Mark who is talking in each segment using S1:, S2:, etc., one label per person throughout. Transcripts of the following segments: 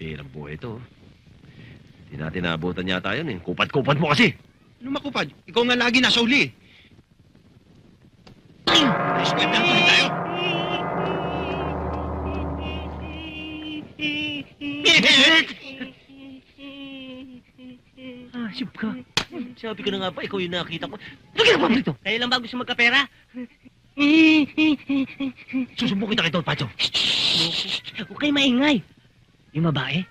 S1: Pirang buhay ito. oh. Hindi natin naabutan yata yun eh. Kupat-kupat mo kasi.
S2: Ano makupad? Ikaw nga lagi nasa uli. Eskwentahan tuloy tayo.
S3: Ah, sip ka. Sabi ko na nga ba, ikaw yung nakita ko. Ano ginagawa mo dito? Kaya lang ba gusto magkapera?
S1: Susumbong kita kay Don Pacho.
S3: Huwag kayo maingay. Yung babae,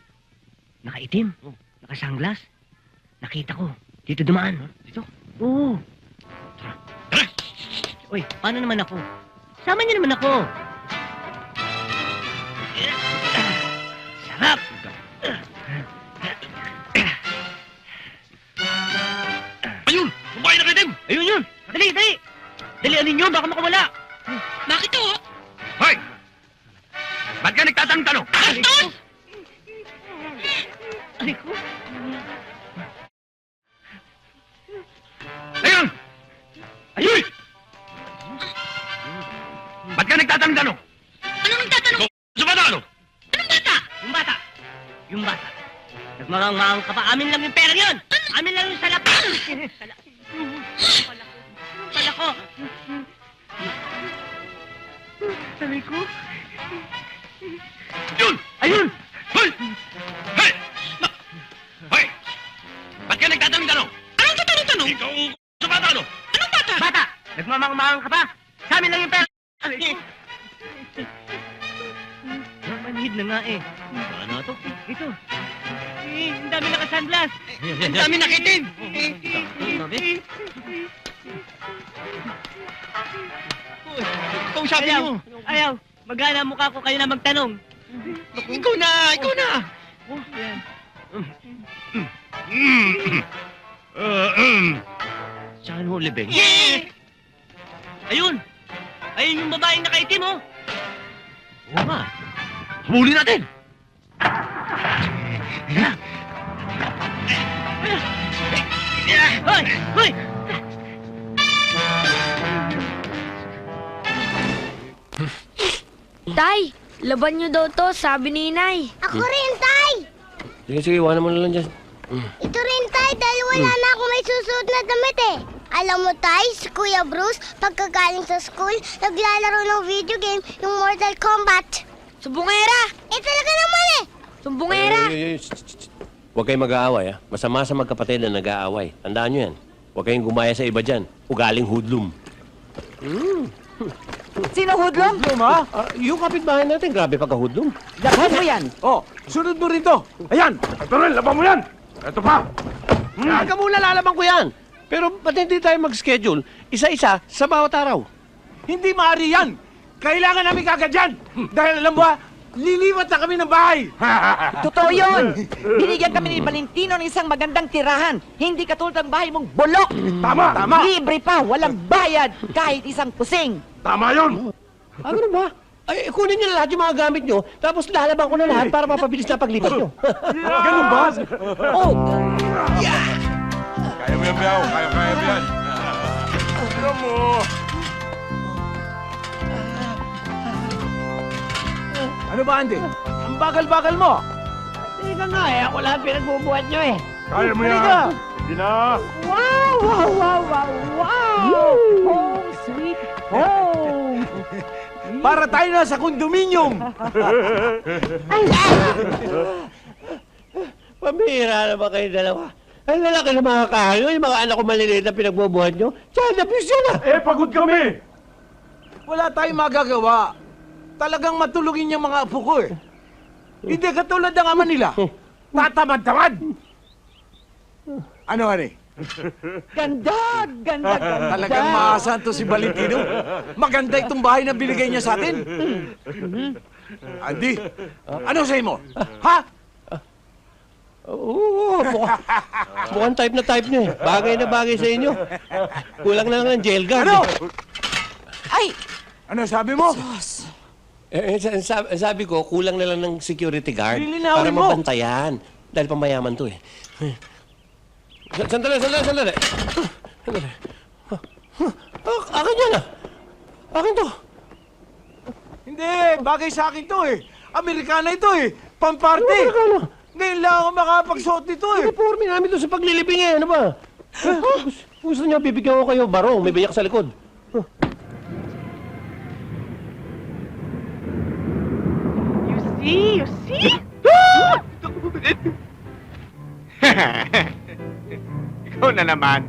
S3: nakaitim, nakasanglas. Nakita ko. Dito dumaan. Dito? Oo.
S1: Tara.
S3: Uy, paano naman ako? Sama niyo naman ako. Sarap!
S1: Ayun! Babae na kaitim!
S3: Ayun yun! Dali, dali! Dalian ninyo, baka makawala.
S2: Bakit to?
S1: Hoy! Ba't ka nagtatanong-tanong?
S3: Bastos! Aray ko.
S1: Ayun!
S3: Ayun!
S1: Ba't ka nagtatanong-tanong?
S2: Anong nagtatanong?
S1: Sa bata ano?
S2: Anong bata?
S3: Yung bata. Yung bata. Nagmarang-marang ka pa. Amin lang yung pera yun. Amin lang yung salap. Sala. Pala ko. Pala ko. Sabi ko.
S1: Nagtatanong-tanong?
S2: Anong tatanong-tanong?
S1: Ikaw sa bata ano?
S2: Anong bata?
S3: Bata! Nagmamang-marang ka pa. Sa amin lang yung pera. Manhid na nga eh.
S1: Ano to?
S3: Ito. Eh, ang dami naka-sunglass.
S2: Ang dami nakitin.
S1: Sabi?
S2: Ikaw sabi
S3: Ayaw.
S2: mo.
S3: Ayaw. Magana ang mukha ko kayo na magtanong.
S2: Ikaw na, ikaw na.
S3: Oh, yan.
S1: Mm. Saan ho, Libeng?
S2: Yeah!
S3: Ayun! Ayun yung babaeng nakaitim, oh!
S1: Oo nga. Habulin natin!
S3: Hoy! Hoy!
S4: Tay, laban nyo daw to, sabi ni Inay.
S5: Ako rin, Tay!
S6: Sige, sige, iwanan mo na lang dyan.
S5: Ito rin, Tay, dahil wala na ako may susuot na damit eh. Alam mo, Tay, si Kuya Bruce, pagkagaling sa school, naglalaro ng video game, yung Mortal Kombat.
S4: Sumbungera!
S5: Eh, talaga naman eh!
S4: Sumbungera!
S6: Huwag kayong mag-aaway, ha? Masama sa magkapatid na nag-aaway. Tandaan nyo yan. Huwag kayong gumaya sa iba dyan. Ugaling hudlum.
S7: Sino hudlom?
S6: Hudlum, ha? Ah, yung kapitbahay natin, grabe pagka-hudlum.
S7: Daghan mo yan.
S8: Oh, sunod mo rin to. Ayan! Ito rin, laban mo yan! Ito pa!
S6: Teka muna, lalaban ko yan. Pero ba't hindi tayo mag-schedule? Isa-isa sa bawat araw.
S8: Hindi maaari yan! Kailangan namin kagad yan! Dahil alam mo ha, lilipat na kami ng bahay!
S7: Totoo yun. Binigyan kami ni Valentino ng isang magandang tirahan. Hindi katulad ng bahay mong bulok.
S8: Tama! Tama!
S7: Libre pa, walang bayad, kahit isang kusing.
S8: Tama yun!
S6: Ah, ganun ba? Ay, kunin nyo na lahat yung mga gamit nyo, tapos lalaban ko na lahat para mapabilis na paglipat nyo.
S8: Ganun ba?
S6: oh,
S8: Kaya mo yan, Biao. Kaya, kaya mo yan. Tignan mo. Ano ba, Andy? Ang bagal-bagal mo.
S3: Teka nga eh, ako lang pinagbubuhat nyo eh.
S8: Kaya mo
S3: Halika.
S8: yan. Hindi na.
S3: Wow, wow, wow, wow, wow! Home sweet home!
S8: Para tayo na sa kondominium.
S6: pambihira naman kayo dalawa. Ang lalaki ng mga kahayo, yung mga anak ko maliliit na pinagbubuhat nyo, tsaka na yun ah.
S8: Eh, pagod kami. Wala tayong magagawa. Talagang matulungin yung mga apo ko eh. Hindi katulad ng ama nila. Tatamad-tamad. Ano, Ani?
S7: Ganda, ganda, ganda.
S8: Talagang maasahan to si Valentino. Maganda itong bahay na binigay niya sa atin. Andy, ano sa'yo mo? Ha?
S6: Oo, mukha, mukhang type na type nyo eh. Bagay na bagay sa inyo. Kulang na lang ng jail guard.
S8: Ano?
S7: Ay,
S8: Ano sabi mo?
S6: Eh, eh, sa- sa- sabi ko, kulang na lang ng security guard
S8: Lilinawin
S6: para
S8: mo.
S6: mabantayan. Dahil pamayaman to eh. Sa- Sandali, sandali, sandali. Sandali. Ah, akin yan ah. Akin to.
S8: Hindi, bagay sa akin to eh. Amerikana ito eh.
S9: Pamparty!
S6: Ano, ano?
S9: Ngayon lang ako makapagsuot nito eh.
S6: Uniforme namin to sa paglilibing eh. Ano ba? Eh, gusto, gusto niyo, bibigyan ko kayo barong. May biyak sa likod.
S10: You see? You see?
S9: Ikaw na naman.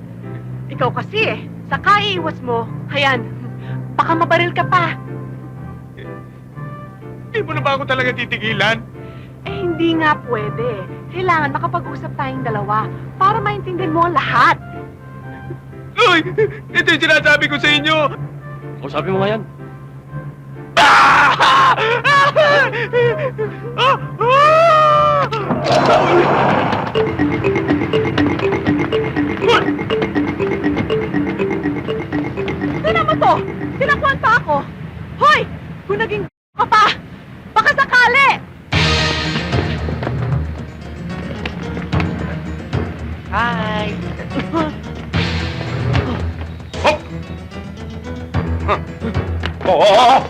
S10: Ikaw kasi eh. Sa kaiiwas mo, ayan, baka mabaril ka pa.
S9: Hindi mo na ba ako talaga titigilan?
S10: Eh, hindi nga pwede. Kailangan makapag-usap tayong dalawa para maintindihan mo ang lahat.
S9: Uy! Ito yung sinasabi ko sa inyo!
S6: O sabi mo nga yan.
S10: Tignan naging ka pa! Baka sakali!
S9: Hi!
S11: Oo!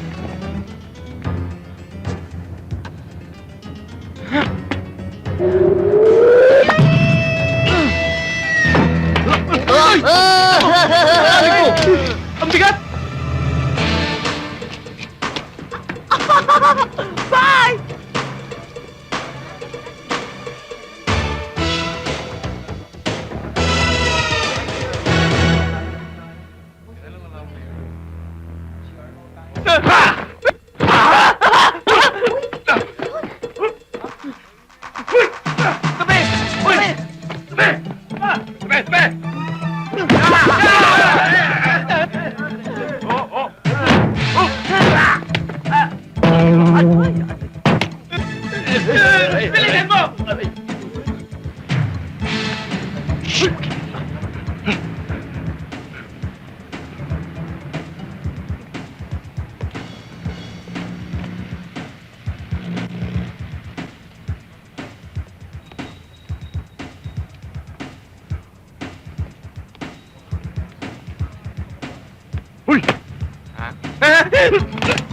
S9: Ang
S11: Uy!
S9: Ha?